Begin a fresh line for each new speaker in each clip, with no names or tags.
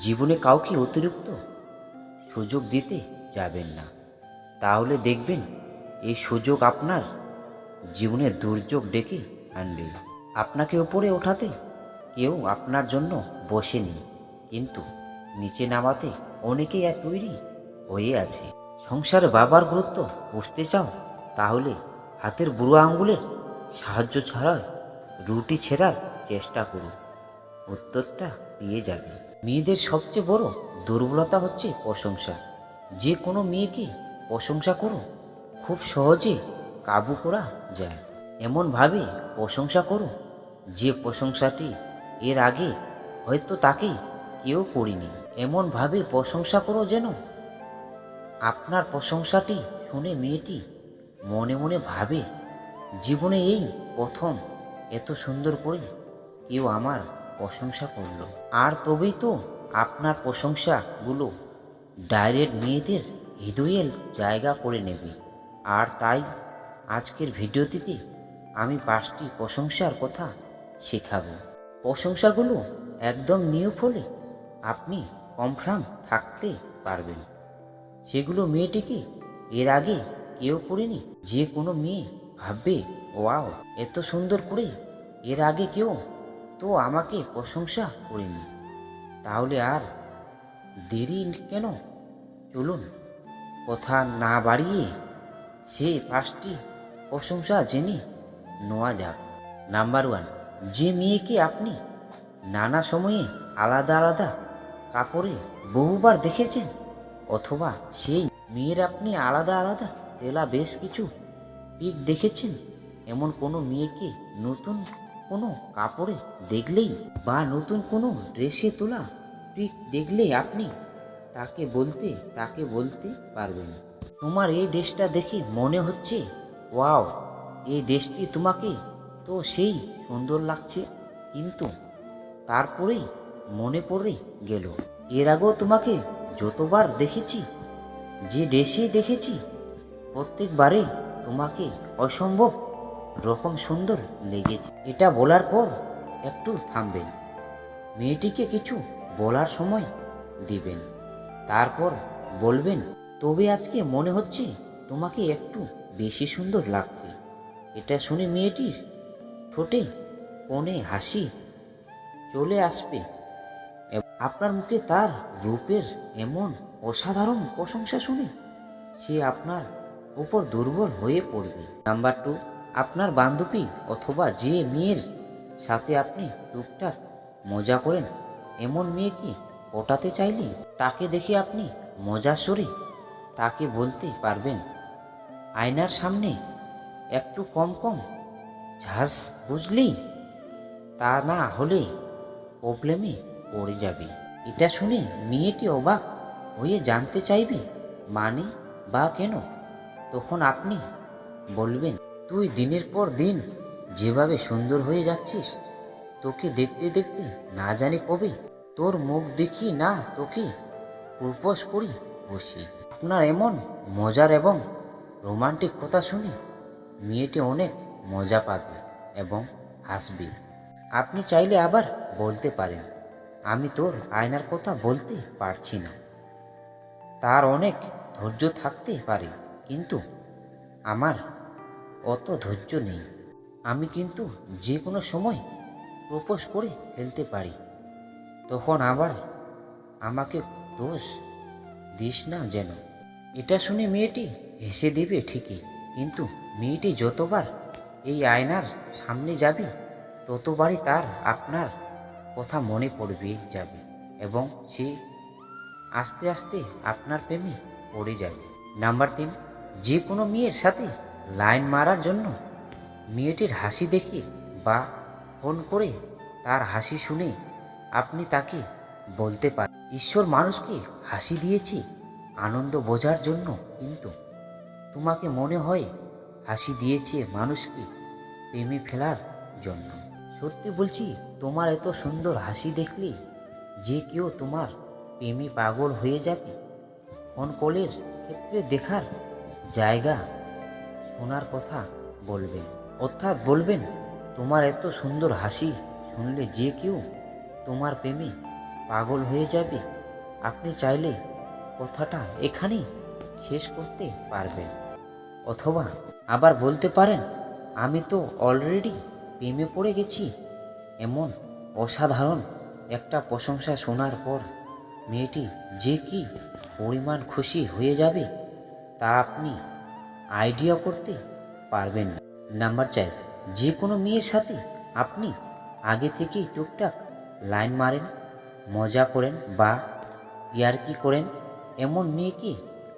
জীবনে কাউকে অতিরিক্ত সুযোগ দিতে যাবেন না। তাহলে দেখবেন, এই সুযোগ আপনার জীবনে দুর্যোগ ডেকে আনবে। আপনাকে ওপরে ওঠাতে কেউ আপনার জন্য বসেনি, কিন্তু নিচে নামাতে অনেকেই আর তৈরি হয়ে আছে। সংসারে বাবার গুরুত্ব বুঝতে চাও, তাহলে হাতের বুড়ো আঙ্গুলের সাহায্য ছাড়া রুটি ছেঁড়ার চেষ্টা করুন। উত্তরটা পেয়ে যাবে। মেয়েদের সবচেয়ে বড় দুর্বলতা হচ্ছে প্রশংসা। যে কোনো মেয়েকে প্রশংসা করো, খুব সহজে কাবু করা যায়। এমনভাবে প্রশংসা করো, যে প্রশংসাটি এর আগে হয়তো তাকে কেউ করিনি। এমনভাবে প্রশংসা করো যেন আপনার প্রশংসাটি শুনে মেয়েটি মনে মনে ভাবে, জীবনে এই প্রথম এত সুন্দর করে কেউ আমার প্রশংসা করল। আর তবেই তো আপনার প্রশংসাগুলো ডাইরেক্ট মেয়েদের হৃদয়ের জায়গা করে নেবে। আর তাই আজকের ভিডিওটিতে আমি পাঁচটি প্রশংসার কথা শেখাবো। প্রশংসাগুলো একদম নিউ ফলে আপনি কনফার্ম থাকতে পারবেন। সেগুলো মেয়েটিকে এর আগে কেউ করেনি, যে কোনো মেয়ে ভাববে, ওয়াও, এত সুন্দর করে এর আগে কেউ তো আমাকে প্রশংসা করেনি। তাহলে আর দেরি কেন? চলুন, কথা না বাড়িয়ে সে পাঁচটি প্রশংসা জেনে নেওয়া যাক। নাম্বার ওয়ান যে মেয়েকে আপনি নানা সময়ে আলাদা আলাদা কাপড়ে বহুবার দেখেছেন, অথবা সেই মেয়ের আপনি আলাদা আলাদা তেলা বেশ কিছু পিক দেখেছেন, এমন কোনো মেয়েকে নতুন কোনো কাপড়ে দেখলেই বা নতুন কোনো ড্রেসে তোলা পিক দেখলেই আপনি তাকে বলতে তাকে বলতে পারবেন। তোমার এই ড্রেসটা দেখে মনে হচ্ছে, ওয়াও, এই ড্রেসটি তোমাকে তো সেই সুন্দর লাগছে। কিন্তু তারপরেই মনে পড়ে গেল, এর আগেও তোমাকে যতবার দেখেছি, যে ড্রেসে দেখেছি, প্রত্যেকবারে তোমাকে অসম্ভব রকম সুন্দর লেগেছে। এটা বলার পর একটু থামবেন। মেয়েটিকে কিছু বলার সময় দিবেন। তারপর বলবেন, তবে আজকে মনে হচ্ছে তোমাকে একটু বেশি সুন্দর লাগছে। এটা শুনে মেয়েটির ঠোঁটে কোণে হাসি চলে আসবে। আপনার মুখে তার রূপের এমন অসাধারণ প্রশংসা শুনে সে আপনার উপর দুর্বল হয়ে পড়বে। নাম্বার টু আপনার বান্ধবী অথবা যে মেয়ের সাথে আপনি টুকটাক মজা করেন, এমন মেয়েকে পটাতে চাইলে তাকে দেখে আপনি মজা সরে তাকে বলতে পারবেন? আয়নার সামনে একটু কম কম ঝাঁস বুঝলি তা না হলে প্রবলেমে পড়ে যাবে। এটা শুনে মেয়েটি অবাক হয়ে জানতে চাইবে মানে বা কেন? তখন আপনি বলবেন তুই দিনের পর দিন যেভাবে সুন্দর হয়ে যাচ্ছিস, তোকে দেখতে দেখতে না জানি কবে তোর মুখ দেখি না তোকে প্রপোজ করি বসি। আপনার এমন মজার এবং রোমান্টিক কথা শুনে মেয়েটি অনেক মজা পাবে এবং হাসবে। আপনি চাইলে আবার বলতে পারেন, আমি তোর আয়নার কথা বলতে পারছি না। তার অনেক ধৈর্য থাকতে পারে, কিন্তু আমার অত ধৈর্য নেই। আমি কিন্তু যে কোনো সময় প্রপোজ করে ফেলতে পারি। তখন আবার আমাকে দোষ দিস না যেন। এটা শুনে মেয়েটি হেসে দেবে ঠিকই, কিন্তু মেয়েটি যতবার এই আয়নার সামনে যাবে, ততবারই তার আপনার কথা মনে পড়বে যাবে এবং সে আস্তে আস্তে আপনার প্রেমে পড়ে যাবে। নাম্বার তিন, যে কোনো মেয়ের সাথে লাইন মারার জন্য মেয়েটির হাসি দেখে বা ফোন করে তার হাসি শুনে আপনি তাকে বলতে পারেন। ঈশ্বর মানুষকে হাসি দিয়েছে, আনন্দ বোঝার জন্য কিন্তু তোমাকে মনে হয় হাসি দিয়েছে মানুষকে প্রেমে ফেলার জন্য। সত্যি বলছি, তোমার এত সুন্দর হাসি দেখলে যে কেউ তোমার প্রেমে পাগল হয়ে যাবে। ফোন কলের ক্ষেত্রে দেখার জায়গা শোনার কথা বলবেন। অর্থাৎ বলবেন, তোমার এত সুন্দর হাসি শুনলে যে কেউ তোমার প্রেমে পাগল হয়ে যাবে? আপনি চাইলে কথাটা এখানেই শেষ করতে পারবেন। অথবা আবার বলতে পারেন, আমি তো অলরেডি প্রেমে পড়ে গেছি। এমন অসাধারণ একটা প্রশংসা শোনার পর মেয়েটি যে কি পরিমাণ খুশি হয়ে যাবে তা আপনি আইডিয়া করতে পারবেন না। নাম্বার চার, যে কোনো মেয়ের সাথে আপনি আগে থেকেই টুকটাক লাইন মারেন, মজা করেন বা ইয়ারকি করেন, এমন মেয়েকে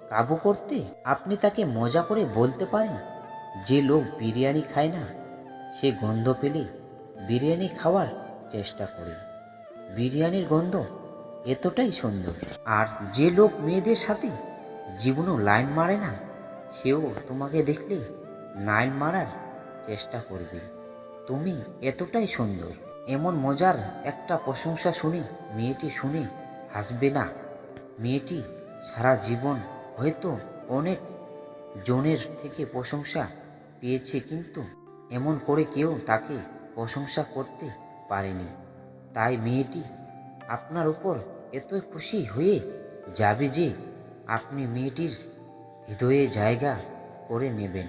কাবু করতে আপনি তাকে মজা করে বলতে পারেন, যে লোক বিরিয়ানি খায় না, সে গন্ধ পেলে বিরিয়ানি খাওয়ার চেষ্টা করে। বিরিয়ানির গন্ধ এতটাই সুন্দর। আর যে লোক মেয়েদের সাথে জীবনও লাইন মারে না সেও তোমাকে দেখলে লাইন মারার চেষ্টা করবে। তুমি এতটাই সুন্দর, এমন মজার একটা প্রশংসা শুনে মেয়েটি শুনে হাসবে না। মেয়েটি সারা জীবন হয়তো অনেক জনের থেকে প্রশংসা পেয়েছে, কিন্তু এমন করে কেউ তাকে প্রশংসা করতে পারেনি। তাই মেয়েটি আপনার উপর এত খুশি হয়ে যাবে যে আপনি মেয়েটির হৃদয়ে জায়গা করে নেবেন।